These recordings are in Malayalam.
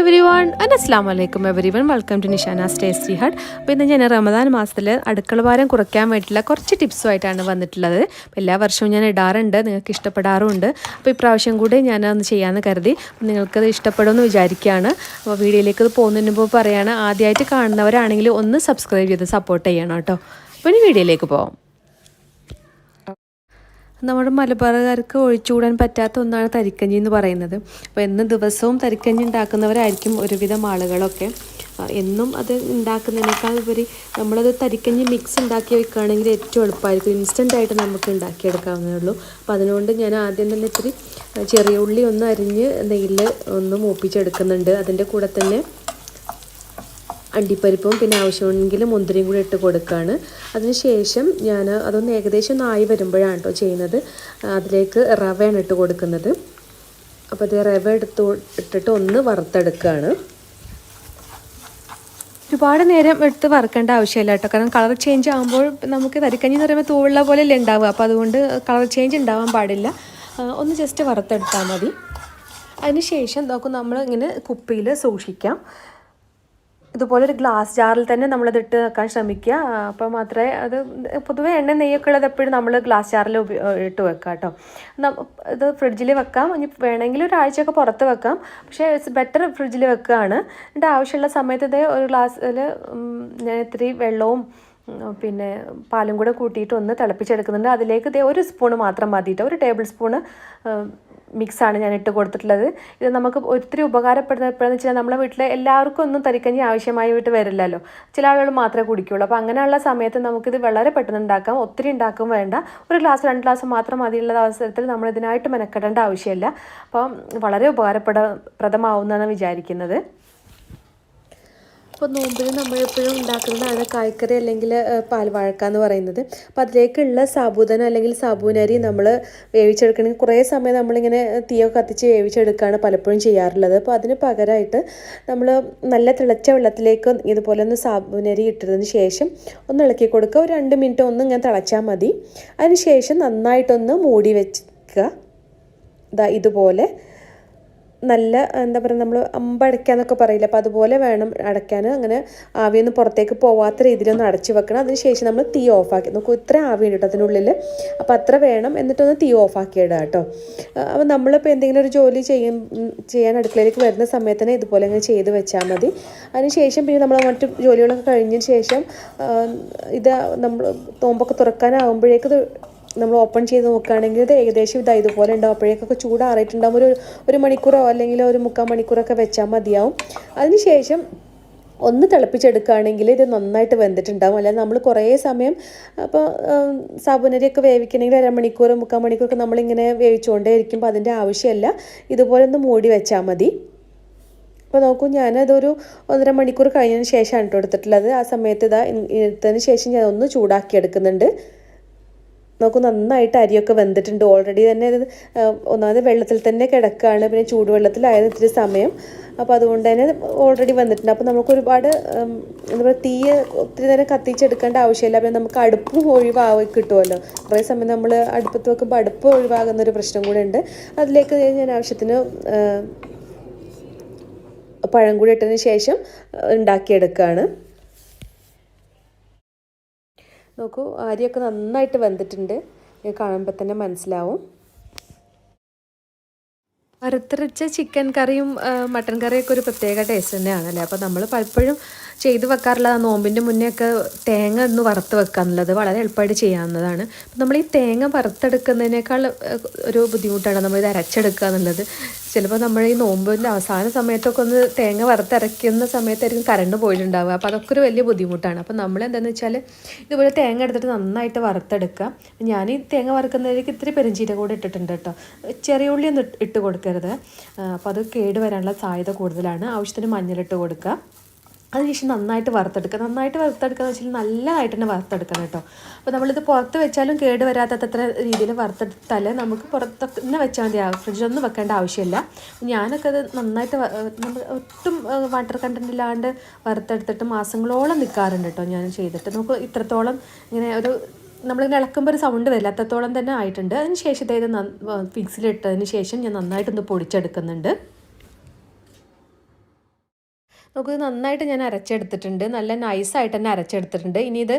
എവരി വൺ ആൻഡ് അസ്ലാം വലൈക്കും everyone welcome to Nishana's tasty hut അപ്പോൾ ഇന്ന് ഞാൻ റമദാൻ മാസത്തിൽ അടുക്കള ഭാരം കുറയ്ക്കാൻ വേണ്ടിയിട്ടുള്ള കുറച്ച് ടിപ്സുമായിട്ടാണ് വന്നിട്ടുള്ളത്. എല്ലാ വർഷവും ഞാൻ ഇടാറുണ്ട് നിങ്ങൾക്ക് ഇഷ്ടപ്പെടാറുമുണ്ട്. അപ്പോൾ ഇപ്രാവശ്യം കൂടി ഞാൻ ഒന്ന് ചെയ്യാമെന്ന് കരുതി. നിങ്ങൾക്കത് ഇഷ്ടപ്പെടുമെന്ന് വിചാരിക്കുകയാണ്. അപ്പോൾ വീഡിയോയിലേക്ക് അത് പോകുന്നതിന് മുമ്പ് പറയുകയാണ് ആദ്യമായിട്ട് കാണുന്നവരാണെങ്കിൽ ഒന്ന് സബ്സ്ക്രൈബ് ചെയ്ത് സപ്പോർട്ട് ചെയ്യണം കേട്ടോ. അപ്പോൾ ഇനി വീഡിയോയിലേക്ക് പോകാം നമ്മുടെ മലബാറുകാർക്ക് ഒഴിച്ചുകൂടാൻ പറ്റാത്ത ഒന്നാണ് തരിക്കഞ്ഞി എന്ന് പറയുന്നത്. അപ്പോൾ എന്ന് ദിവസവും തരിക്കഞ്ഞി ഉണ്ടാക്കുന്നവരായിരിക്കും ഒരുവിധം ആളുകളൊക്കെ. എന്നും അത് ഉണ്ടാക്കുന്നതിനേക്കാൾ ഉപരി നമ്മളത് തരിക്കഞ്ഞി മിക്സ് ഉണ്ടാക്കി വെക്കുകയാണെങ്കിൽ ഏറ്റവും എളുപ്പമായിരിക്കും. ഇൻസ്റ്റന്റ് ആയിട്ട് നമുക്ക് ഉണ്ടാക്കിയെടുക്കാവുന്നേ ഉള്ളൂ. അപ്പോൾ അതുകൊണ്ട് ഞാൻ ആദ്യം തന്നെ ഇത്തിരി ചെറിയ ഉള്ളി ഒന്ന് അരിഞ്ഞ് നെയ്യിൽ ഒന്ന് മൂപ്പിച്ചെടുക്കുന്നുണ്ട്. അതിന്റെ കൂടെ തന്നെ അണ്ടിപ്പരിപ്പും പിന്നെ ആവശ്യമുണ്ടെങ്കിൽ മുന്തിരിയും കൂടി ഇട്ട് കൊടുക്കുകയാണ് അതിനുശേഷം ഞാൻ അതൊന്ന് ഏകദേശം ആയി വരുമ്പോഴാണ് കേട്ടോ ചെയ്യുന്നത്. അതിലേക്ക് റവയാണ് ഇട്ട് കൊടുക്കുന്നത്. അപ്പോൾ അത് റവ എടുത്ത് ഇട്ടിട്ട് ഒന്ന് വറുത്തെടുക്കുകയാണ് ഒരുപാട് നേരം എടുത്ത് വറുക്കേണ്ട ആവശ്യമില്ല കേട്ടോ. കാരണം കളർ ചേഞ്ച് ആകുമ്പോൾ നമുക്ക് തരിക്കഞ്ഞി എന്ന് പറയുമ്പോൾ തൂവുള്ള പോലെയല്ലേ ഉണ്ടാവുക. അപ്പോൾ അതുകൊണ്ട് കളർ ചേഞ്ച് ഉണ്ടാവാൻ പാടില്ല. ഒന്ന് ജസ്റ്റ് വറുത്തെടുത്താൽ മതി. അതിനുശേഷം നോക്കും നമ്മൾ ഇങ്ങനെ കുപ്പിയിൽ സൂക്ഷിക്കാം. ഇതുപോലെ ഒരു ഗ്ലാസ് ജാറിൽ തന്നെ നമ്മളത് ഇട്ട് വെക്കാൻ ശ്രമിക്കുക. അപ്പോൾ മാത്രമേ അത് പൊതുവേ എണ്ണ നെയ്യൊക്കെ ഉള്ളത് എപ്പോഴും നമ്മൾ ഗ്ലാസ് ജാറിൽ ഇട്ട് വെക്കുക കേട്ടോ. ഇത് ഫ്രിഡ്ജിൽ വെക്കാം. ഇനി വേണമെങ്കിൽ ഒരാഴ്ചയൊക്കെ പുറത്ത് വെക്കാം. പക്ഷേ ഇറ്റ്സ് ബെറ്റർ ഫ്രിഡ്ജിൽ വെക്കുകയാണ്. എന്നിട്ട് ആവശ്യമുള്ള സമയത്ത് ഇത് ഒരു ഗ്ലാസ്സിൽ ഞാൻ ഇത്തിരി വെള്ളവും പിന്നെ പാലും കൂടെ കൂട്ടിയിട്ട് ഒന്ന് തിളപ്പിച്ചെടുക്കുന്നുണ്ട്. അതിലേക്ക് ഇതേ ഒരു സ്പൂണ് മാത്രം മതിയിട്ട് ഒരു ടേബിൾ സ്പൂണ് മിക്സാണ് ഞാൻ ഇട്ട് കൊടുത്തിട്ടുള്ളത്. ഇത് നമുക്ക് ഒത്തിരി ഉപകാരപ്പെടുന്നത് എപ്പോഴെന്ന് വെച്ചാൽ നമ്മുടെ വീട്ടിൽ എല്ലാവർക്കും ഒന്നും തരിക്കഞ്ഞി ആവശ്യമായി വീട്ട് വരില്ലല്ലോ. ചില ആളുകൾ മാത്രമേ കുടിക്കുള്ളൂ. അപ്പോൾ അങ്ങനെയുള്ള സമയത്ത് നമുക്കിത് വളരെ പെട്ടെന്ന് ഉണ്ടാക്കാം. ഒത്തിരി ഉണ്ടാക്കും വേണ്ട. ഒരു ഗ്ലാസ് രണ്ട് ഗ്ലാസ് മാത്രം മതിയുള്ള അവസരത്തിൽ നമ്മൾ ഇതിനായിട്ട് മെനക്കെടേണ്ട ആവശ്യമില്ല. അപ്പം വളരെ ഉപകാരപ്പെട പ്രദമാവുന്നതാണ് വിചാരിക്കുന്നത്. അപ്പോൾ നോമ്പിന് നമ്മളെപ്പോഴും ഉണ്ടാക്കുന്നതാണ് കായ്ക്കറി അല്ലെങ്കിൽ പാൽ പാൽവാഴക്ക എന്ന് പറയുന്നത്. അപ്പോൾ അതിലേക്കുള്ള സാബൂദന അല്ലെങ്കിൽ സാബൂനരി നമ്മൾ വേവിച്ചെടുക്കണമെങ്കിൽ കുറേ സമയം നമ്മളിങ്ങനെ തീയൊക്കെ കത്തിച്ച് വേവിച്ചെടുക്കുകയാണ് പലപ്പോഴും ചെയ്യാറുള്ളത്. അപ്പോൾ അതിന് പകരമായിട്ട് നമ്മൾ നല്ല തിളച്ച വെള്ളത്തിലേക്ക് ഇതുപോലെ ഒന്ന് സാബൂനരി ഇട്ടതിന് ശേഷം ഒന്ന് ഇളക്കി കൊടുക്കുക. ഒരു രണ്ട് മിനിറ്റ് ഒന്ന് ഇങ്ങനെ തിളച്ചാൽ മതി. അതിന് ശേഷം നന്നായിട്ടൊന്ന് മൂടി വെക്കുക ഇതുപോലെ നല്ല എന്താ പറയുക നമ്മൾ അമ്പടയ്ക്കാന്നൊക്കെ പറയില്ല അപ്പോൾ അതുപോലെ വേണം അടയ്ക്കാൻ അങ്ങനെ ആവിയൊന്നും പുറത്തേക്ക് പോവാത്ത രീതിയിലൊന്ന് അടച്ചു വെക്കണം. അതിനുശേഷം നമ്മൾ തീ ഓഫാക്കി. നോക്കൂ ഇത്ര ആവി ഉണ്ട് കേട്ടോ അതിനുള്ളിൽ അപ്പോൾ അത്ര വേണം എന്നിട്ടൊന്ന് തീ ഓഫാക്കി ഇടുക കേട്ടോ അപ്പോൾ നമ്മളിപ്പോൾ എന്തെങ്കിലും ഒരു ജോലി ചെയ്യും ചെയ്യാൻ അടുക്കളയിലേക്ക് വരുന്ന സമയത്ത് തന്നെ ഇതുപോലെ ഇങ്ങനെ ചെയ്ത് വെച്ചാൽ മതി. അതിനുശേഷം പിന്നെ നമ്മൾ മറ്റു ജോലികളൊക്കെ കഴിഞ്ഞ ശേഷം ഇത് നമ്മൾ നോമ്പൊക്കെ തുറക്കാനാകുമ്പോഴേക്ക് നമ്മൾ ഓപ്പൺ ചെയ്ത് നോക്കുകയാണെങ്കിൽ ഇത് ഏകദേശം ഇതാ ഇതുപോലെ ഉണ്ടാവും അപ്പോഴേക്കൊക്കെ ചൂടാറിയിട്ടുണ്ടാകും ഒരു ഒരു മണിക്കൂറോ അല്ലെങ്കിൽ ഒരു മുക്കാൽ മണിക്കൂറൊക്കെ വെച്ചാൽ മതിയാവും. അതിനുശേഷം ഒന്ന് തിളപ്പിച്ചെടുക്കുകയാണെങ്കിൽ ഇത് നന്നായിട്ട് വെന്തിട്ടുണ്ടാവും. അല്ലാതെ നമ്മൾ കുറേ സമയം അപ്പോൾ സാബുനരിയൊക്കെ വേവിക്കണമെങ്കിൽ അരമണിക്കൂർ മുക്കാൽ മണിക്കൂറൊക്കെ നമ്മളിങ്ങനെ വേവിച്ചുകൊണ്ടേ ഇരിക്കുമ്പോൾ അതിന്റെ ആവശ്യമില്ല. ഇതുപോലെ ഒന്ന് മൂടി വെച്ചാൽ മതി. അപ്പോൾ നോക്കൂ ഞാനതൊരു ഒന്നര മണിക്കൂർ കഴിഞ്ഞതിന് ശേഷമാണ് കേട്ടോ എടുത്തിട്ടുള്ളത്. ആ സമയത്ത് ഇതാ എടുത്തതിന് ശേഷം ഞാൻ ഒന്ന് ചൂടാക്കി എടുക്കുന്നുണ്ട് നോക്കൂ നന്നായിട്ട് അരിയൊക്കെ വെന്തിട്ടുണ്ട്. ഓൾറെഡി തന്നെ ഇത് ഒന്നാമത് വെള്ളത്തിൽ തന്നെ കിടക്കുകയാണ് പിന്നെ ചൂടുവെള്ളത്തിലായത് ഇത്തിരി സമയം. അപ്പോൾ അതുകൊണ്ട് തന്നെ ഓൾറെഡി വന്നിട്ടുണ്ട്. അപ്പോൾ നമുക്ക് ഒരുപാട് എന്താ പറയുക തീ ഒത്തിരി നേരം കത്തിച്ചെടുക്കേണ്ട ആവശ്യമില്ല. പിന്നെ നമുക്ക് അടുപ്പ് ഒഴിവായി കിട്ടുമല്ലോ. കുറേ സമയം നമ്മൾ അടുപ്പത്ത് വെക്കുമ്പോൾ അടുപ്പ് ഒഴിവാകുന്ന ഒരു പ്രശ്നം കൂടെ ഉണ്ട്. അതിലേക്ക് ഞാൻ ആവശ്യത്തിന് പഴം കൂടി ഇട്ടതിന് ശേഷം ഉണ്ടാക്കിയെടുക്കുകയാണ് നോക്കൂ അരിയൊക്കെ നന്നായിട്ട് വെന്തിട്ടുണ്ട്. കാണുമ്പോൾ തന്നെ മനസ്സിലാവും. വറുത്തരച്ച ചിക്കൻ കറിയും മട്ടൻ കറിയൊക്കെ ഒരു പ്രത്യേക ടേസ്റ്റ് തന്നെയാണല്ലേ? അപ്പോൾ നമ്മൾ പലപ്പോഴും ചെയ്ത് വെക്കാറുള്ള നോമ്പിന്റെ മുന്നേ ഒക്കെ തേങ്ങ ഒന്ന് വറുത്ത് വെക്കാന്നുള്ളത് വളരെ എളുപ്പമായിട്ട് ചെയ്യാവുന്നതാണ്. നമ്മൾ ഈ തേങ്ങ വറുത്തെടുക്കുന്നതിനേക്കാൾ ഒരു ബുദ്ധിമുട്ടാണ് നമ്മൾ ഇത് അരച്ചെടുക്കുക എന്നുള്ളത്. ചിലപ്പോൾ നമ്മൾ ഈ നോമ്പിന്റെ അവസാന സമയത്തൊക്കെ ഒന്ന് തേങ്ങ വറുത്തരയ്ക്കുന്ന സമയത്തായിരിക്കും കറണ്ട് പോയിട്ടുണ്ടാവുക. അപ്പോൾ അതൊക്കെ ഒരു വലിയ ബുദ്ധിമുട്ടാണ്. അപ്പോൾ നമ്മൾ എന്താണെന്ന് വെച്ചാൽ ഇതുപോലെ തേങ്ങ എടുത്തിട്ട് നന്നായിട്ട് വറുത്തെടുക്കുക. ഞാൻ ഈ തേങ്ങ വറുക്കുന്നതിലേക്ക് ഇത്തിരി പെരിഞ്ചീര കൂടെ ഇട്ടിട്ടുണ്ട് കേട്ടോ. ചെറിയ ഉള്ളി ഒന്ന് ഇട്ട് ഇട്ട് കൊടുക്കരുത് അപ്പോൾ അത് കേടുവരാനുള്ള സാധ്യത കൂടുതലാണ്. ആവശ്യത്തിന് മഞ്ഞളിട്ട് കൊടുക്കുക. അതിനുശേഷം നന്നായിട്ട് വറുത്തെടുക്കുക. നന്നായിട്ട് വറുത്തെടുക്കുക എന്ന് വെച്ചാൽ നല്ലതായിട്ട് തന്നെ വറുത്തെടുക്കണം കേട്ടോ. അപ്പോൾ നമ്മളിത് പുറത്ത് വെച്ചാലും കേട് വരാത്തത്ര രീതിയിൽ വറുത്തെടുത്താൽ നമുക്ക് പുറത്ത് തന്നെ വെച്ചാൽ മതി. ഫ്രിഡ്ജിലൊന്നും വെക്കേണ്ട ആവശ്യമില്ല. ഞാനൊക്കെ അത് നന്നായിട്ട് നമ്മൾ ഒട്ടും വാട്ടർ കണ്ടന്റ് ഇല്ലാണ്ട് വറുത്തെടുത്തിട്ട് മാസങ്ങളോളം നിൽക്കാറുണ്ട് കേട്ടോ ഞാൻ ചെയ്തിട്ട്. നമുക്ക് ഇത്രത്തോളം ഇങ്ങനെ ഒരു നമ്മളിങ്ങനെ ഇളക്കുമ്പോൾ ഒരു സൗണ്ട് വരില്ല. അത്രത്തോളം തന്നെ ആയിട്ടുണ്ട്. അതിന് ശേഷം ഇതായത് ഫിക്സിലിട്ടതിന് ശേഷം ഞാൻ നന്നായിട്ടൊന്ന് പൊടിച്ചെടുക്കുന്നുണ്ട്. നമുക്ക് നന്നായിട്ട് ഞാൻ അരച്ചെടുത്തിട്ടുണ്ട്. നല്ല നൈസായിട്ട് തന്നെ അരച്ചെടുത്തിട്ടുണ്ട്. ഇനി ഇത്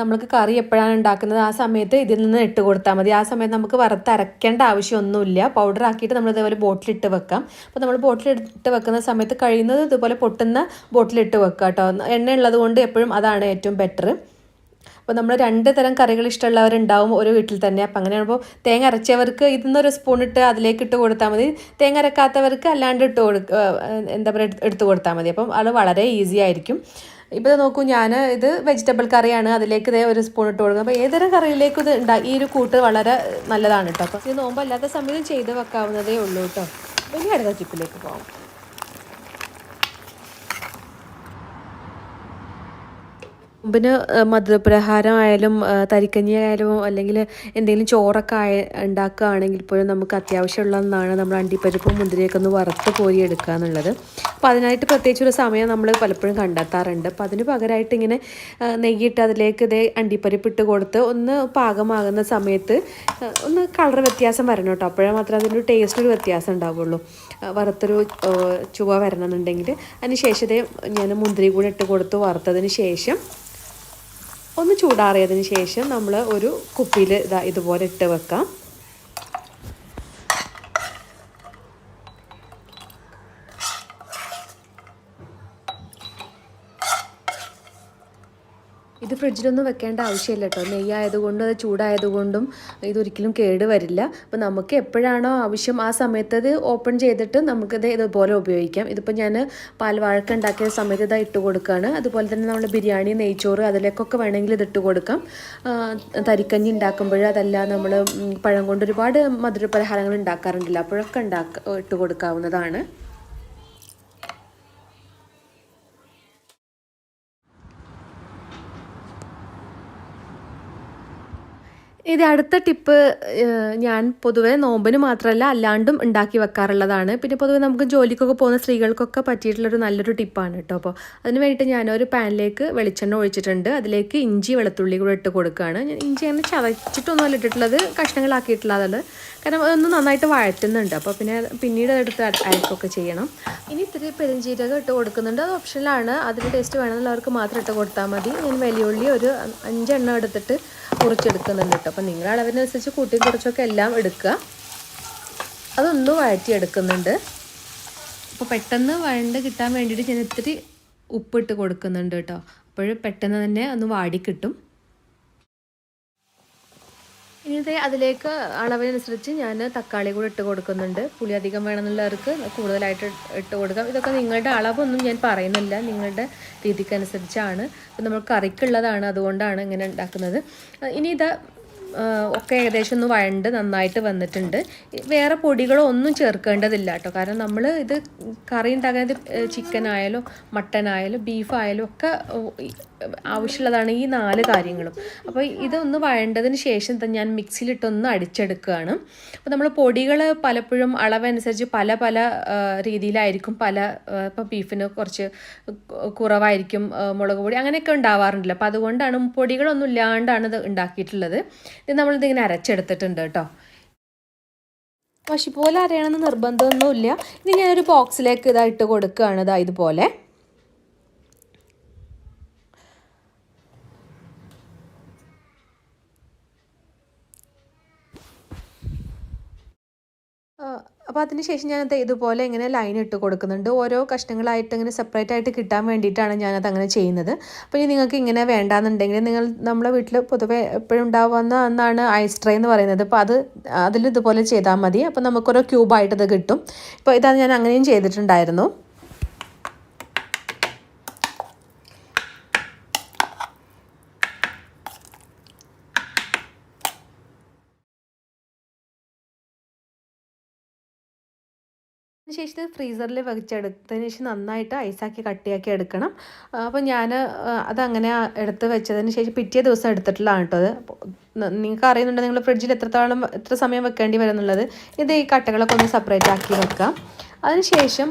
നമ്മൾക്ക് കറി എപ്പോഴാണ് ഉണ്ടാക്കുന്നത്? ആ സമയത്ത് ഇതിൽ നിന്ന് ഇട്ട് കൊടുത്താൽ മതി. ആ സമയത്ത് നമുക്ക് വറുത്ത് അരക്കേണ്ട ആവശ്യമൊന്നുമില്ല. പൗഡർ ആക്കിയിട്ട് നമ്മൾ ഇതേപോലെ ബോട്ടിലിട്ട് വെക്കാം. അപ്പോൾ നമ്മൾ ബോട്ടിലിട്ട് വെക്കുന്ന സമയത്ത് കഴിയുന്നത് ഇതുപോലെ പൊട്ടുന്ന ബോട്ടിലിട്ട് വെക്കുക കേട്ടോ. എണ്ണ ഉള്ളത് കൊണ്ട് എപ്പോഴും അതാണ് ഏറ്റവും ബെറ്റർ അപ്പോൾ നമ്മൾ രണ്ട് തരം കറികൾ ഇഷ്ടമുള്ളവരുണ്ടാവും ഒരു വീട്ടിൽ തന്നെ. അപ്പം അങ്ങനെയാകുമ്പോൾ തേങ്ങ അരച്ചവർക്ക് ഇതിന്നൊരു സ്പൂൺ ഇട്ട് അതിലേക്ക് ഇട്ട് കൊടുത്താൽ മതി. തേങ്ങ അരക്കാത്തവർക്ക് അല്ലാണ്ട് ഇട്ട് കൊടുക്കുക എന്താ പറയുക എടുത്ത് കൊടുത്താൽ മതി. അപ്പം അത് വളരെ ഈസി ആയിരിക്കും. ഇപ്പോൾ നോക്കൂ ഞാൻ ഇത് വെജിറ്റബിൾ കറിയാണ്. അതിലേക്ക് ഇതേ ഒരു സ്പൂൺ ഇട്ട് കൊടുക്കുക അപ്പോൾ ഏതൊരു കറിയിലേക്കും ഇത് ഉണ്ടാ ഈ ഒരു കൂട്ട് വളരെ നല്ലതാണ് കേട്ടോ അപ്പോൾ ഇത് നോമ്പല്ലാത്ത സമയത്ത് ചെയ്ത് വെക്കാവുന്നതേ ഉള്ളൂ കേട്ടോ വലിയ അടുത്ത ചിപ്പിലേക്ക് പോകാം മുമ്പിന് മധുരപ്രഹാരമായാലും തരിക്കഞ്ഞി ആയാലും അല്ലെങ്കിൽ എന്തെങ്കിലും ചോറൊക്കെ ആയ ഉണ്ടാക്കുകയാണെങ്കിൽ പോലും നമുക്ക് അത്യാവശ്യമുള്ള ഒന്നാണ് നമ്മൾ അണ്ടിപ്പരിപ്പും മുന്തിരിയൊക്കെ ഒന്ന് വറുത്ത് കോരി എടുക്കുക എന്നുള്ളത്. അപ്പോൾ അതിനായിട്ട് പ്രത്യേകിച്ച് ഒരു സമയം നമ്മൾ പലപ്പോഴും കണ്ടെത്താറുണ്ട്. അപ്പോൾ അതിന് പകരമായിട്ട് ഇങ്ങനെ നെയ്യിട്ട് അതിലേക്ക് ഇതേ അണ്ടിപ്പരിപ്പ് ഇട്ട് കൊടുത്ത് ഒന്ന് പാകമാകുന്ന സമയത്ത് ഒന്ന് കളർ വ്യത്യാസം വരണം കേട്ടോ. അപ്പോഴേ മാത്രമേ അതിന്റെ ടേസ്റ്റ് ഒരു വ്യത്യാസം ഉണ്ടാവുള്ളൂ. വറുത്തൊരു ചുവ വരണമെന്നുണ്ടെങ്കിൽ അതിന് ശേഷം ഞാൻ മുന്തിരി കൂടെ ഇട്ട് കൊടുത്ത് വറുത്തതിന് ശേഷം ഒന്ന് ചൂടാറിയതിന് ശേഷം നമ്മൾ ഒരു കുപ്പിയിൽ ഇതാ ഇതുപോലെ ഇട്ട് വെക്കാം. ഇത് ഫ്രിഡ്ജിലൊന്നും വെക്കേണ്ട ആവശ്യമില്ല കേട്ടോ. നെയ്യായതുകൊണ്ടും അത് ചൂടായതുകൊണ്ടും ഇതൊരിക്കലും കേട് വരില്ല. അപ്പോൾ നമുക്ക് എപ്പോഴാണോ ആവശ്യം ആ സമയത്ത് അത് ഓപ്പൺ ചെയ്തിട്ട് നമുക്കിത് ഇതുപോലെ ഉപയോഗിക്കാം. ഇതിപ്പോൾ ഞാൻ പാൽവാഴക്ക ഉണ്ടാക്കിയ സമയത്ത് ഇതാ ഇട്ട് കൊടുക്കുകയാണ് അതുപോലെ തന്നെ നമ്മൾ ബിരിയാണി നെയ്ച്ചോറ് അതിലേക്കൊക്കെ വേണമെങ്കിൽ ഇത് ഇട്ട് കൊടുക്കാം തരിക്കഞ്ഞി ഉണ്ടാക്കുമ്പോൾ അതല്ല നമ്മൾ പഴം കൊണ്ട് ഒരുപാട് മധുര പലഹാരങ്ങൾ ഉണ്ടാക്കാറുണ്ടല്ലോ. അപ്പോഴൊക്കെ ഉണ്ടാക്ക ഇട്ട് കൊടുക്കാവുന്നതാണ്. ഇത് അടുത്ത ടിപ്പ് ഞാൻ പൊതുവെ നോമ്പിന് മാത്രമല്ല അല്ലാണ്ടും ഉണ്ടാക്കി വെക്കാറുള്ളതാണ്. പിന്നെ പൊതുവെ നമുക്ക് ജോലിക്കൊക്കെ പോകുന്ന സ്ത്രീകൾക്കൊക്കെ പറ്റിയിട്ടുള്ളൊരു നല്ലൊരു ടിപ്പാണ് കേട്ടോ. അപ്പോൾ അതിന് വേണ്ടിയിട്ട് ഞാനൊരു പാനിലേക്ക് വെളിച്ചെണ്ണ ഒഴിച്ചിട്ടുണ്ട്. അതിലേക്ക് ഇഞ്ചി വെളുത്തുള്ളി കൂടെ ഇട്ട് കൊടുക്കുകയാണ്. ഞാൻ ഇഞ്ചി അങ്ങനെ ചതച്ചിട്ടൊന്നുമല്ല ഇട്ടിട്ടുള്ളത് കഷ്ണങ്ങളാക്കിയിട്ടുള്ളതാണ്. കാരണം അതൊന്ന് നന്നായിട്ട് വഴറ്റുന്നുണ്ട്. അപ്പോൾ പിന്നെ പിന്നീട് അതെടുത്ത് അയക്കൊക്കെ ചെയ്യണം. ഇനി ഇത്തിരി പെരുംജീരകം ഇട്ട് കൊടുക്കുന്നുണ്ട്. അത് ഓപ്ഷനിലാണ്. അതിന് ടേസ്റ്റ് വേണമെന്നുള്ളവർക്ക് മാത്രം ഇട്ട് കൊടുത്താൽ മതി. ഞാൻ വലിയുള്ളി ഒരു അഞ്ചെണ്ണം എടുത്തിട്ട് മുറിച്ചെടുക്കുന്നുണ്ട് കേട്ടോ അപ്പോൾ നിങ്ങളുടെ അളവിനനുസരിച്ച് കൂട്ടി കുറച്ചൊക്കെ എല്ലാം എടുക്കുക. അതൊന്ന് വഴറ്റിയെടുക്കുന്നുണ്ട്. അപ്പോൾ പെട്ടെന്ന് വഴണ്ട് കിട്ടാൻ വേണ്ടിയിട്ട് ഞാൻ ഇത്തിരി ഉപ്പിട്ട് കൊടുക്കുന്നുണ്ട് കേട്ടോ അപ്പോൾ പെട്ടെന്ന് തന്നെ ഒന്ന് വാടി കിട്ടും. ഇനി അതിലേക്ക് അളവിനനുസരിച്ച് ഞാൻ തക്കാളി കൂടി ഇട്ട് കൊടുക്കുന്നുണ്ട്. പുളി അധികം വേണമെന്നുള്ളവർക്ക് കൂടുതലായിട്ട് ഇട്ട് കൊടുക്കാം. ഇതൊക്കെ നിങ്ങളുടെ അളവൊന്നും ഞാൻ പറയുന്നില്ല. നിങ്ങളുടെ രീതിക്കനുസരിച്ചാണ്. നമ്മൾ കറിക്കുള്ളതാണ് അതുകൊണ്ടാണ് ഇങ്ങനെ ഉണ്ടാക്കുന്നത്. ഇനി ഇത് ഒക്കെ ഏകദേശം ഒന്ന് വഴണ്ട് നന്നായിട്ട് വന്നിട്ടുണ്ട്. വേറെ പൊടികളോ ഒന്നും ചേർക്കേണ്ടതില്ല കേട്ടോ. കാരണം നമ്മൾ ഇത് കറി ഉണ്ടാക്കുന്നത് ചിക്കൻ ആയാലും മട്ടൻ ആയാലും ബീഫ് ആയാലും ഒക്കെ ആവശ്യമുള്ളതാണ് ഈ നാല് കാര്യങ്ങളും. അപ്പോൾ ഇതൊന്ന് വഴണ്ടതിന് ശേഷം ഞാൻ മിക്സിയിലിട്ടൊന്ന് അടിച്ചെടുക്കുകയാണ്. അപ്പോൾ നമ്മൾ പൊടികൾ പലപ്പോഴും അളവനുസരിച്ച് പല പല രീതിയിലായിരിക്കും. പല ഇപ്പോൾ ബീഫിന് കുറച്ച് കുറവായിരിക്കും മുളക് പൊടി അങ്ങനെയൊക്കെ ഉണ്ടാവാറുണ്ടല്ലോ. അപ്പോൾ അതുകൊണ്ടാണ് പൊടികളൊന്നും ഇല്ലാണ്ടാണ് ഇത് ഉണ്ടാക്കിയിട്ടുള്ളത്. ഇത് നമ്മളിതിങ്ങനെ അരച്ചെടുത്തിട്ടുണ്ട് കേട്ടോ. പശുപോലെ അറിയണമെന്ന് നിർബന്ധമൊന്നുമില്ല. ഇത് ഞാനൊരു ബോക്സിലേക്ക് ഇതായിട്ട് കൊടുക്കുകയാണ് ഇതാ ഇതുപോലെ. അപ്പോൾ അതിന് ശേഷം ഞാനത് ഇതുപോലെ ഇങ്ങനെ ലൈൻ ഇട്ട് കൊടുക്കുന്നുണ്ട്. ഓരോ കഷ്ണങ്ങളായിട്ട് ഇങ്ങനെ സെപ്പറേറ്റ് ആയിട്ട് കിട്ടാൻ വേണ്ടിയിട്ടാണ് ഞാനത് അങ്ങനെ ചെയ്യുന്നത്. അപ്പോൾ ഇനി നിങ്ങൾക്ക് ഇങ്ങനെ വേണ്ടാന്നുണ്ടെങ്കിൽ നിങ്ങൾ നമ്മളെ വീട്ടിൽ പൊതുവെ എപ്പോഴും ഉണ്ടാവുന്ന ഒന്നാണ് ഐസ് ട്രേ എന്ന് പറയുന്നത്. അപ്പോൾ അത് അതിൽ ഇതുപോലെ ചെയ്താൽ മതി. അപ്പോൾ നമുക്കൊരു ക്യൂബായിട്ടത് കിട്ടും. ഇപ്പോൾ ഇതാണ് ഞാൻ അങ്ങനെയും ചെയ്തിട്ടുണ്ടായിരുന്നു. ശേഷം ഫ്രീസറിൽ വെച്ചെടുത്തതിന് ശേഷം നന്നായിട്ട് ഐസാക്കി കട്ടിയാക്കി എടുക്കണം. അപ്പോൾ ഞാൻ അതങ്ങനെ എടുത്ത് വെച്ചതിന് ശേഷം പിറ്റേ ദിവസം എടുത്തിട്ടുള്ളതാണ് കേട്ടോ അത്. നിങ്ങൾക്ക് അറിയുന്നുണ്ട് നിങ്ങൾ ഫ്രിഡ്ജിൽ എത്രത്തോളം എത്ര സമയം വെക്കേണ്ടി വരുന്നുള്ളത് ഇത് ഈ കട്ടകളൊക്കെ ഒന്ന് സെപ്പറേറ്റ് ആക്കി വെക്കാം. അതിനുശേഷം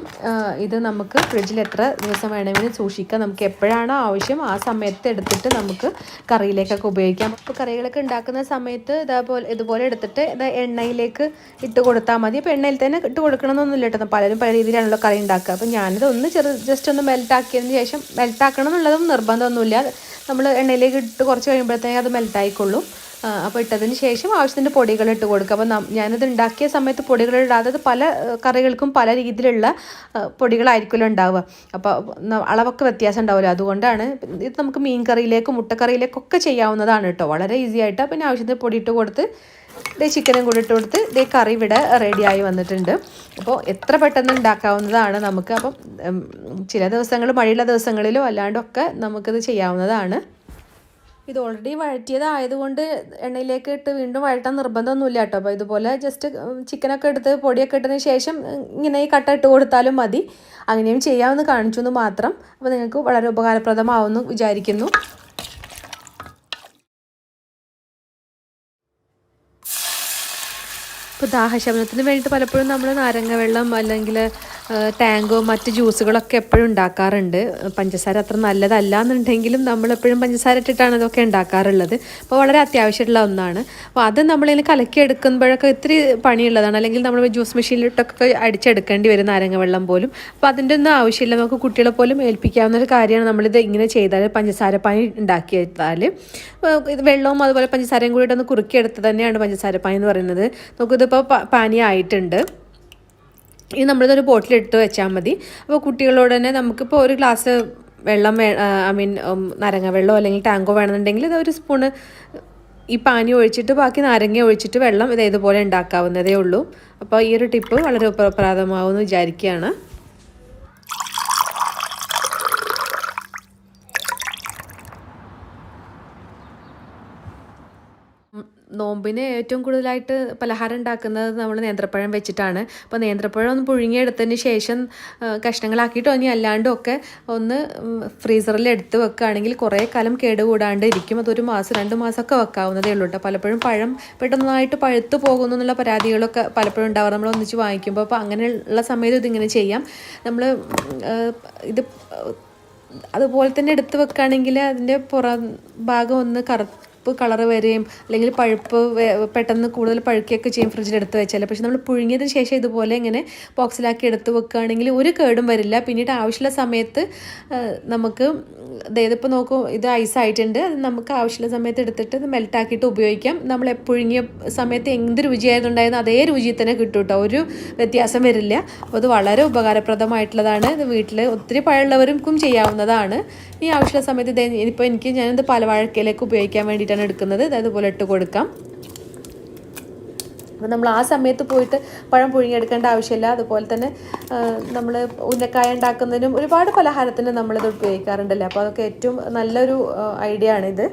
ഇത് നമുക്ക് ഫ്രിഡ്ജിൽ എത്ര ദിവസം വേണമെങ്കിലും സൂക്ഷിക്കാം. നമുക്ക് എപ്പോഴാണോ ആവശ്യം ആ സമയത്ത് എടുത്തിട്ട് നമുക്ക് കറിയിലേക്കൊക്കെ ഉപയോഗിക്കാം. അപ്പോൾ കറികളൊക്കെ ഉണ്ടാക്കുന്ന സമയത്ത് ഇതേപോലെ ഇതുപോലെ എടുത്തിട്ട് ഇത് എണ്ണയിലേക്ക് ഇട്ട് കൊടുത്താൽ മതി. അപ്പോൾ എണ്ണയിൽ തന്നെ ഇട്ട് കൊടുക്കണമെന്നൊന്നുമില്ല കേട്ടോ. പലരും പല രീതിയിലാണല്ലോ കറി ഉണ്ടാക്കുക. അപ്പോൾ ഞാനിത് ഒന്ന് ചെറു ജസ്റ്റ് ഒന്ന് മെൽറ്റാക്കിയതിന് ശേഷം മെൽറ്റാക്കണം എന്നുള്ളതും നിർബന്ധമൊന്നുമില്ല. നമ്മൾ എണ്ണയിലേക്ക് ഇട്ട് കുറച്ച് കഴിയുമ്പോഴത്തേക്കും അത് മെൽറ്റായിക്കൊള്ളും അപ്പോൾ ഇട്ടതിന് ശേഷം ആവശ്യത്തിന്റെ പൊടികൾ ഇട്ട് കൊടുക്കുക. അപ്പോൾ ഞാനത് ഉണ്ടാക്കിയ സമയത്ത് പൊടികൾ ഇടാതെ അത് പല കറികൾക്കും പല രീതിയിലുള്ള പൊടികളായിരിക്കുമല്ലോ ഉണ്ടാവുക. അപ്പോൾ അളവൊക്കെ വ്യത്യാസം ഉണ്ടാവില്ല. അതുകൊണ്ടാണ് ഇത് നമുക്ക് മീൻ കറിയിലേക്കും മുട്ടക്കറിയിലേക്കൊക്കെ ചെയ്യാവുന്നതാണ് കേട്ടോ. വളരെ ഈസി ആയിട്ട് പിന്നെ ആവശ്യത്തിന് പൊടി ഇട്ട് കൊടുത്ത് ഇതേ ചിക്കനും കൂടി ഇട്ട് കൊടുത്ത് ഇതേ കറി ഇവിടെ റെഡിയായി വന്നിട്ടുണ്ട്. അപ്പോൾ എത്ര പെട്ടെന്ന് ഉണ്ടാക്കാവുന്നതാണ് നമുക്ക്. അപ്പം ചില ദിവസങ്ങൾ മഴയുള്ള ദിവസങ്ങളിലോ അല്ലാണ്ടൊക്കെ നമുക്കിത് ചെയ്യാവുന്നതാണ്. ഇത് ഓൾറെഡി വഴറ്റിയതായതുകൊണ്ട് എണ്ണയിലേക്ക് ഇട്ട് വീണ്ടും വഴറ്റാൻ നിർബന്ധമൊന്നുമില്ല കേട്ടോ. അപ്പോൾ ഇതുപോലെ ജസ്റ്റ് ചിക്കനൊക്കെ എടുത്ത് പൊടിയൊക്കെ ഇട്ടതിന് ശേഷം ഇങ്ങനെ ഈ കട്ട ഇട്ട് കൊടുത്താലും മതി. അങ്ങനെയും ചെയ്യാമെന്ന് കാണിച്ചു എന്ന് മാത്രം. അപ്പോൾ നിങ്ങൾക്ക് വളരെ ഉപകാരപ്രദമാവുമെന്ന് വിചാരിക്കുന്നു. ഇപ്പോൾ ദാഹശമനത്തിന് വേണ്ടിയിട്ട് പലപ്പോഴും നമ്മൾ നാരങ്ങ വെള്ളം അല്ലെങ്കിൽ ടാങ്കോ മറ്റ് ജ്യൂസുകളൊക്കെ എപ്പോഴും ഉണ്ടാക്കാറുണ്ട്. പഞ്ചസാര അത്ര നല്ലതല്ല എന്നുണ്ടെങ്കിലും നമ്മളെപ്പോഴും പഞ്ചസാര ഇട്ടിട്ടാണ് ഇതൊക്കെ ഉണ്ടാക്കാറുള്ളത്. അപ്പോൾ വളരെ അത്യാവശ്യമുള്ള ഒന്നാണ്. അപ്പോൾ അത് നമ്മളിങ്ങനെ കലക്കി എടുക്കുമ്പോഴൊക്കെ ഇത്തിരി പണിയുള്ളതാണ്. അല്ലെങ്കിൽ നമ്മൾ ജ്യൂസ് മെഷീനിലിട്ടൊക്കെ അടിച്ചെടുക്കേണ്ടി വരും നാരങ്ങ വെള്ളം പോലും. അപ്പോൾ അതിന്റെ ഒന്നും ആവശ്യമില്ല. നമുക്ക് കുട്ടികളെ പോലും ഏൽപ്പിക്കാവുന്ന ഒരു കാര്യമാണ് നമ്മളിത് ഇങ്ങനെ ചെയ്താൽ പഞ്ചസാര പനി ഉണ്ടാക്കിയെടുത്താൽ വെള്ളവും അതുപോലെ പഞ്ചസാരയും കൂടി ഒന്ന് കുറുക്കിയെടുത്ത് തന്നെയാണ് പഞ്ചസാര പണി എന്ന് പറയുന്നത്. നമുക്കിതിപ്പോൾ പ- പാനി ആയിട്ടുണ്ട് ഇത് നമ്മളിതൊരു ബോട്ടിലിട്ട് വെച്ചാൽ മതി. അപ്പോൾ കുട്ടികളോട് തന്നെ നമുക്കിപ്പോൾ ഒരു ഗ്ലാസ് വെള്ളം വേ ഐ മീൻ നാരങ്ങ വെള്ളമോ അല്ലെങ്കിൽ ടാങ്കോ വേണമെന്നുണ്ടെങ്കിൽ ഇത് ഒരു സ്പൂണ് ഈ പാനി ഒഴിച്ചിട്ട് ബാക്കി നാരങ്ങ ഒഴിച്ചിട്ട് വെള്ളം ഇത് ഇതുപോലെ ഉണ്ടാക്കാവുന്നതേ ഉള്ളൂ. അപ്പോൾ ഈ ഒരു ടിപ്പ് വളരെ ഉപകാരപ്രദമാവുമെന്ന് വിചാരിക്കുകയാണ്. നോമ്പിന് ഏറ്റവും കൂടുതലായിട്ട് പലഹാരം ഉണ്ടാക്കുന്നത് നമ്മൾ നേന്ത്രപ്പഴം വെച്ചിട്ടാണ്. അപ്പോൾ നേന്ത്രപ്പഴം ഒന്ന് പുഴുങ്ങിയെടുത്തതിന് ശേഷം കഷ്ണങ്ങളാക്കിയിട്ട് ഇനി അല്ലാണ്ടും ഒക്കെ ഒന്ന് ഫ്രീസറിൽ എടുത്ത് വെക്കുകയാണെങ്കിൽ കുറേ കാലം കേടുകൂടാണ്ട് ഇരിക്കും. അതൊരു മാസം രണ്ട് മാസമൊക്കെ വെക്കാവുന്നതേ ഉള്ളൂ കേട്ടോ പലപ്പോഴും പഴം പെട്ടെന്നായിട്ട് പഴുത്ത് പോകുന്നു എന്നുള്ള പരാതികളൊക്കെ പലപ്പോഴും ഉണ്ടാവാറ്. നമ്മൾ ഒന്നിച്ച് വാങ്ങിക്കുമ്പോൾ അപ്പോൾ അങ്ങനെയുള്ള സമയത്ത് ഇതിങ്ങനെ ചെയ്യാം. നമ്മൾ ഇത് അതുപോലെ തന്നെ എടുത്ത് വെക്കുകയാണെങ്കിൽ അതിന്റെ പുറം ഭാഗം ഒന്ന് കറുപ്പ് കളർ വരെയും അല്ലെങ്കിൽ പഴുപ്പ് പെട്ടെന്ന് കൂടുതൽ പഴുക്കുകയൊക്കെ ചെയ്യും ഫ്രിഡ്ജിൽ എടുത്ത് വെച്ചാൽ പക്ഷെ നമ്മൾ പുഴുങ്ങിയതിന് ശേഷം ഇതുപോലെ ഇങ്ങനെ ബോക്സിലാക്കി എടുത്ത് വെക്കുകയാണെങ്കിൽ ഒരു കേടും വരില്ല. പിന്നീട് ആവശ്യമുള്ള സമയത്ത് നമുക്ക് അതായത് ഇപ്പോൾ നോക്കൂ ഇത് ഐസ് ആയിട്ടുണ്ട്. അത് നമുക്ക് ആവശ്യമുള്ള സമയത്ത് എടുത്തിട്ട് ഇത് മെൽറ്റാക്കിയിട്ട് ഉപയോഗിക്കാം. നമ്മൾ പുഴുങ്ങിയ സമയത്ത് എന്ത് രുചിയായിരുന്നുണ്ടായിരുന്നു അതേ രുചി തന്നെ കിട്ടും കേട്ടോ. ഒരു വ്യത്യാസം വരില്ല. അപ്പോൾ അത് വളരെ ഉപകാരപ്രദമായിട്ടുള്ളതാണ്. ഇത് വീട്ടിൽ ഒത്തിരി പഴമുള്ളവർക്കും ചെയ്യാവുന്നതാണ്. ഈ ആവശ്യമുള്ള സമയത്ത് ഇത് ഇനിയിപ്പോൾ എനിക്ക് ഞാനിത് പലവാഴക്കയിലേക്ക് ഉപയോഗിക്കാൻ വേണ്ടിയിട്ടാണ് എടുക്കുന്നത്. ഇത് അതുപോലെ ഇട്ട് കൊടുക്കാം. അപ്പോൾ നമ്മൾ ആ സമയത്ത് പോയിട്ട് പഴം പുഴുങ്ങിയെടുക്കേണ്ട ആവശ്യമില്ല. അതുപോലെ തന്നെ നമ്മൾ ഉന്നക്കായ ഉണ്ടാക്കുന്നതിനും ഒരുപാട് പലഹാരത്തിന് നമ്മളിത് ഉപയോഗിക്കാറുണ്ടല്ലോ? അപ്പോൾ അതൊക്കെ ഏറ്റവും നല്ലൊരു ഐഡിയ ആണിത്.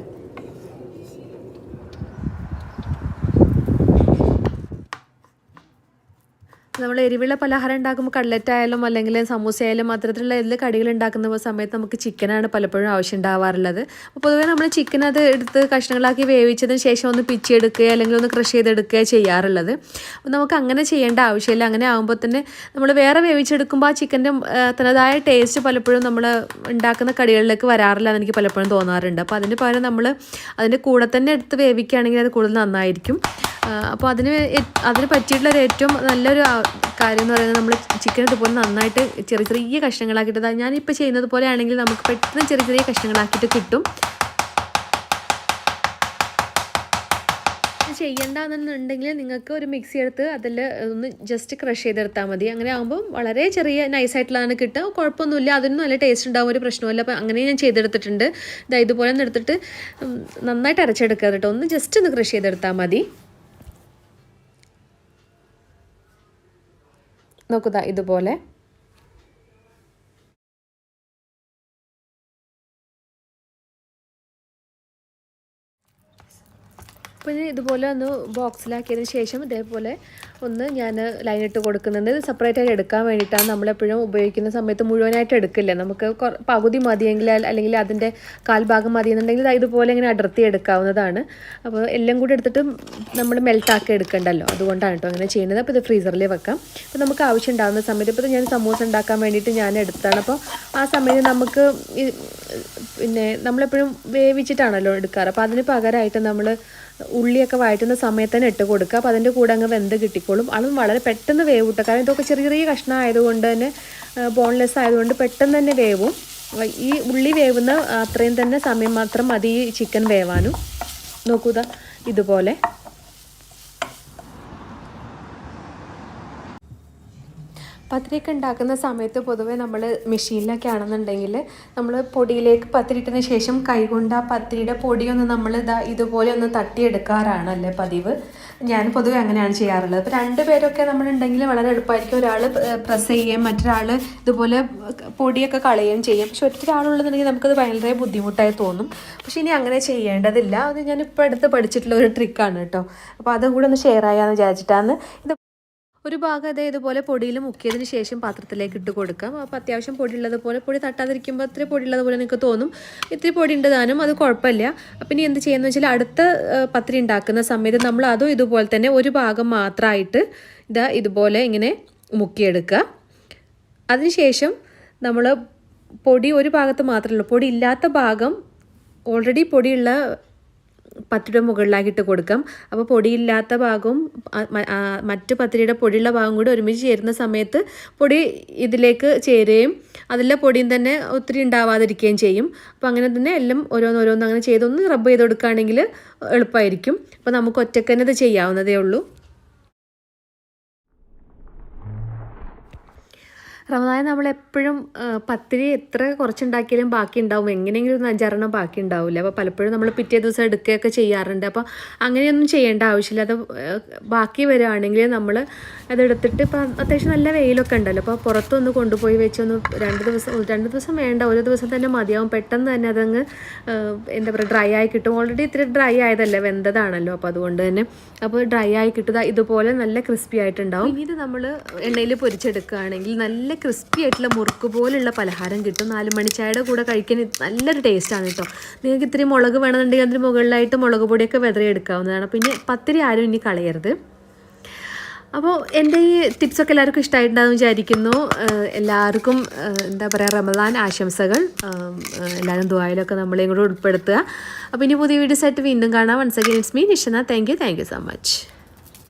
നമ്മൾ എരിവുള്ള പലഹാരം ഉണ്ടാക്കുമ്പോൾ കട്ലറ്റ് ആയാലും അല്ലെങ്കിൽ സമൂസ ആയാലും അത്തരത്തിലുള്ള എല്ലാ കടികൾ ഉണ്ടാക്കുന്ന സമയത്ത് നമുക്ക് ചിക്കനാണ് പലപ്പോഴും ആവശ്യം ഉണ്ടാവാറുള്ളത്. അപ്പോൾ പൊതുവേ നമ്മൾ ചിക്കൻ അത് എടുത്ത് കഷ്ണങ്ങളാക്കി വേവിച്ചതിന് ശേഷം ഒന്ന് പിച്ചെടുക്കുക അല്ലെങ്കിൽ ഒന്ന് ക്രഷ് ചെയ്തെടുക്കുക ചെയ്യാറുള്ളത്. അപ്പോൾ നമുക്ക് അങ്ങനെ ചെയ്യേണ്ട ആവശ്യമില്ല. അങ്ങനെ ആകുമ്പോൾ തന്നെ നമ്മൾ വേറെ വേവിച്ചെടുക്കുമ്പോൾ ആ ചിക്കന്റെ തനതായ ടേസ്റ്റ് പലപ്പോഴും നമ്മൾ ഉണ്ടാക്കുന്ന കടികളിലേക്ക് വരാറില്ല എന്ന് എനിക്ക് പലപ്പോഴും തോന്നാറുണ്ട്. അപ്പോൾ അതിന് പകരം നമ്മൾ അതിന്റെ കൂടെ തന്നെ എടുത്ത് വേവിക്കുകയാണെങ്കിൽ അത് കൂടുതൽ നന്നായിരിക്കും. അപ്പോൾ അതിന് അതിന് പറ്റിയിട്ടുള്ള ഒരു ഏറ്റവും നല്ലൊരു കാര്യം എന്ന് പറയുന്നത് നമ്മൾ ചിക്കൻ ഇതുപോലെ നന്നായിട്ട് ചെറിയ ചെറിയ കഷ്ണങ്ങളാക്കിയിട്ട് ഞാനിപ്പോൾ ചെയ്യുന്നത് പോലെ ആണെങ്കിൽ നമുക്ക് പെട്ടെന്ന് ചെറിയ ചെറിയ കഷ്ണങ്ങളാക്കിയിട്ട് കിട്ടും. ചെയ്യണ്ടെന്നുണ്ടെങ്കിൽ നിങ്ങൾക്ക് ഒരു മിക്സി എടുത്ത് അതിൽ ഒന്ന് ജസ്റ്റ് ക്രഷ് ചെയ്തെടുത്താൽ മതി. അങ്ങനെ ആകുമ്പോൾ വളരെ ചെറിയ നൈസായിട്ടുള്ളതാണ് കിട്ടുക. കുഴപ്പമൊന്നുമില്ല. അതിനൊന്നും നല്ല ടേസ്റ്റ് ഉണ്ടാവും. ഒരു പ്രശ്നമില്ല അപ്പോൾ അങ്ങനെ ഞാൻ ചെയ്തെടുത്തിട്ടുണ്ട്. ഇതാ ഇതുപോലെ ഒന്ന് എടുത്തിട്ട് നന്നായിട്ട് അരച്ചെടുക്കുക കേട്ടോ. ഒന്ന് ജസ്റ്റ് ഒന്ന് ക്രഷ് ചെയ്തെടുത്താൽ മതി. നോക്കുക ഇതുപോലെ. പിന്നെ ഇതുപോലെ ഒന്ന് ബോക്സിലാക്കിയതിന് ശേഷം ഇതേപോലെ ഒന്ന് ഞാൻ ലൈൻ ഇട്ട് ഇത് സെപ്പറേറ്റ് ആയിട്ട് എടുക്കാൻ വേണ്ടിയിട്ടാണ്. നമ്മളെപ്പോഴും ഉപയോഗിക്കുന്ന സമയത്ത് മുഴുവനായിട്ട് എടുക്കില്ല. നമുക്ക് പകുതി മതിയെങ്കിൽ അല്ല- അല്ലെങ്കിൽ അതിന്റെ കാൽഭാഗം മതിയെന്നുണ്ടെങ്കിൽ എന്നുണ്ടെങ്കിൽ ഇതുപോലെ ഇങ്ങനെ അടർത്തി എടുക്കാവുന്നതാണ്. അപ്പോൾ എല്ലാം കൂടി എടുത്തിട്ട് നമ്മൾ മെൽട്ടാക്കി എടുക്കണ്ടല്ലോ. അതുകൊണ്ടാണ് കേട്ടോ അങ്ങനെ ചെയ്യുന്നത്. അപ്പോൾ ഇത് ഫ്രീസറിൽ വെക്കാം. അപ്പോൾ നമുക്ക് ആവശ്യം ഉണ്ടാകുന്ന സമയത്ത് ഇപ്പോൾ ഞാൻ സമൂസ ഉണ്ടാക്കാൻ വേണ്ടിയിട്ട് ഞാൻ എടുത്താണ്. അപ്പോൾ ആ സമയത്ത് നമുക്ക് പിന്നെ നമ്മളെപ്പോഴും വേവിച്ചിട്ടാണല്ലോ എടുക്കാറ്. അപ്പോൾ അതിന് പകരമായിട്ട് നമ്മൾ ഉള്ളിയൊക്കെ വഴറ്റുന്ന സമയത്ത് തന്നെ ഇട്ട് കൊടുക്കുക. അപ്പോൾ അതിന്റെ കൂടെ അങ്ങ് വെന്ത് കിട്ടിക്കോളും അതും വളരെ പെട്ടെന്ന് വേവ് കിട്ടും കാരണം ഇതൊക്കെ ചെറിയ ചെറിയ കഷ്ണം ആയതുകൊണ്ട് തന്നെ ബോൺലെസ് ആയതുകൊണ്ട് പെട്ടെന്ന് തന്നെ വേവും. ഈ ഉള്ളി വേവുന്ന അത്രയും തന്നെ സമയം മാത്രം മതി ഈ ചിക്കൻ വേവാനും. നോക്കൂതാ ഇതുപോലെ. പത്തിരിയൊക്കെ ഉണ്ടാക്കുന്ന സമയത്ത് പൊതുവേ നമ്മൾ മെഷീനിലൊക്കെ ആണെന്നുണ്ടെങ്കിൽ നമ്മൾ പൊടിയിലേക്ക് പത്തിരി ഇട്ടതിന് ശേഷം കൈകൊണ്ട് ആ പത്തിരിയുടെ പൊടിയൊന്ന് നമ്മൾ ഇതാ ഇതുപോലെ ഒന്ന് തട്ടിയെടുക്കാറാണ് അല്ലേ പതിവ്. ഞാൻ പൊതുവെ അങ്ങനെയാണ് ചെയ്യാറുള്ളത്. ഇപ്പോൾ രണ്ട് പേരൊക്കെ നമ്മളുണ്ടെങ്കിൽ വളരെ എളുപ്പമായിരിക്കും. ഒരാൾ പ്രസ് ചെയ്യുകയും മറ്റൊരാൾ ഇതുപോലെ പൊടിയൊക്കെ കളയുകയും ചെയ്യും. പക്ഷെ ഒറ്റ ഒരാളുള്ളതെന്നുണ്ടെങ്കിൽ നമുക്കത് ഭയങ്കര ബുദ്ധിമുട്ടായി തോന്നും. പക്ഷെ ഇനി അങ്ങനെ ചെയ്യേണ്ടതില്ല. അത് ഞാനിപ്പോൾ അടുത്ത് പഠിച്ചിട്ടുള്ള ഒരു ട്രിക്കാണ് കേട്ടോ. അപ്പോൾ അതും കൂടെ ഒന്ന് ഷെയർ ചെയ്യാമെന്ന് വിചാരിച്ചിട്ടാണ് ഇത് ഒരു ഭാഗം അതേ ഇതുപോലെ പൊടിയിൽ മുക്കിയതിന് ശേഷം പാത്രത്തിലേക്ക് ഇട്ട് കൊടുക്കാം. അപ്പോൾ അത്യാവശ്യം പൊടി ഉള്ളതുപോലെ പൊടി തട്ടാതിരിക്കുമ്പോൾ ഇത്തിരി പൊടി ഉള്ളതുപോലെ നിങ്ങൾക്ക് തോന്നും. ഇത്തിരി പൊടി ഉണ്ട് താനും അത് കുഴപ്പമില്ല. അപ്പം ഇനി എന്ത് ചെയ്യുന്നത് വെച്ചാൽ അടുത്ത പത്രി ഉണ്ടാക്കുന്ന സമയത്ത് നമ്മൾ അതും ഇതുപോലെ തന്നെ ഒരു ഭാഗം മാത്രമായിട്ട് ഇതാ ഇതുപോലെ ഇങ്ങനെ മുക്കിയെടുക്കുക. അതിനുശേഷം നമ്മൾ പൊടി ഒരു ഭാഗത്ത് മാത്രമല്ല പൊടി ഇല്ലാത്ത ഭാഗം ഓൾറെഡി പൊടിയുള്ള പത്തിരിയുടെ മുകളിലാക്കിയിട്ട് കൊടുക്കാം. അപ്പോൾ പൊടിയില്ലാത്ത ഭാഗവും മറ്റ് പത്തിരിയുടെ പൊടിയുള്ള ഭാഗം കൂടി ഒരുമിച്ച് ചേരുന്ന സമയത്ത് പൊടി ഇതിലേക്ക് ചേരുകയും അതിലെ പൊടിയും തന്നെ ഒത്തിരി ഉണ്ടാവാതിരിക്കുകയും ചെയ്യും. അപ്പോൾ അങ്ങനെ തന്നെ എല്ലാം ഓരോന്നോരോന്നങ്ങനെ ചെയ്തൊന്ന് റബ്ബ് ചെയ്ത് കൊടുക്കുകയാണെങ്കിൽ എളുപ്പമായിരിക്കും. അപ്പോൾ നമുക്ക് ഒറ്റക്കന്നെ ഇത് ചെയ്യാവുന്നതേ ഉള്ളൂ. റമദാൻ നമ്മൾ എപ്പോഴും പത്തിരി എത്ര കുറച്ചുണ്ടാക്കിയാലും ബാക്കി ഉണ്ടാവും എങ്ങനെയെങ്കിലും ഒരു അഞ്ചാറെണ്ണം ബാക്കി ഉണ്ടാവില്ല അപ്പോൾ പലപ്പോഴും നമ്മൾ പിറ്റേ ദിവസം എടുക്കുകയൊക്കെ ചെയ്യാറുണ്ട്. അപ്പോൾ അങ്ങനെയൊന്നും ചെയ്യേണ്ട ആവശ്യമില്ല. അത് ബാക്കി വരുവാണെങ്കിൽ നമ്മൾ അതെടുത്തിട്ട് ഇപ്പോൾ അത്യാവശ്യം നല്ല വെയിലൊക്കെ ഉണ്ടല്ലോ. അപ്പോൾ പുറത്തൊന്ന് കൊണ്ടുപോയി വെച്ചൊന്ന് രണ്ട് ദിവസം രണ്ട് ദിവസം വേണ്ട ഒരു ദിവസം തന്നെ മതിയാവും. പെട്ടെന്ന് തന്നെ അതങ്ങ് എന്താ പറയുക ഡ്രൈ ആയി കിട്ടും. ഓൾറെഡി ഇത്തിരി ഡ്രൈ ആയതല്ലേ വെന്തതാണല്ലോ. അപ്പോൾ അതുകൊണ്ട് തന്നെ അപ്പോൾ ഡ്രൈ ആയി കിട്ടുക ഇതുപോലെ നല്ല ക്രിസ്പി ആയിട്ടുണ്ടാവും. ഇനി ഇത് നമ്മൾ എണ്ണയിൽ പൊരിച്ചെടുക്കുകയാണെങ്കിൽ നല്ല ക്രിസ്പി ആയിട്ടുള്ള മുറുക്ക് പോലുള്ള പലഹാരം കിട്ടും. നാല് മണിച്ചായയുടെ കൂടെ കഴിക്കാൻ നല്ലൊരു ടേസ്റ്റാണ് കേട്ടോ നിങ്ങൾക്ക് ഇത്തിരി മുളക് വേണമെന്നുണ്ടെങ്കിൽ അതിന് മുകളിലായിട്ട് മുളക് പൊടിയൊക്കെ വെതറിയെടുക്കാവുന്നതാണ്. പിന്നെ പത്തിരി ആരും ഇനി കളയരുത്. അപ്പോൾ എന്റെ ഈ ടിപ്സൊക്കെ എല്ലാവർക്കും ഇഷ്ടമായിട്ടുണ്ടാകും വിചാരിക്കുന്നു. എല്ലാവർക്കും എന്താ പറയുക റമദാൻ ആശംസകൾ. എല്ലാവരും ദുബായിലൊക്കെ നമ്മളെയും കൂടെ ഉൾപ്പെടുത്തുക. അപ്പോൾ ഇനി പുതിയ വീഡിയോസ് ആയിട്ട് വീണ്ടും കാണാം. Once again it's me Nishana thank you thank you so much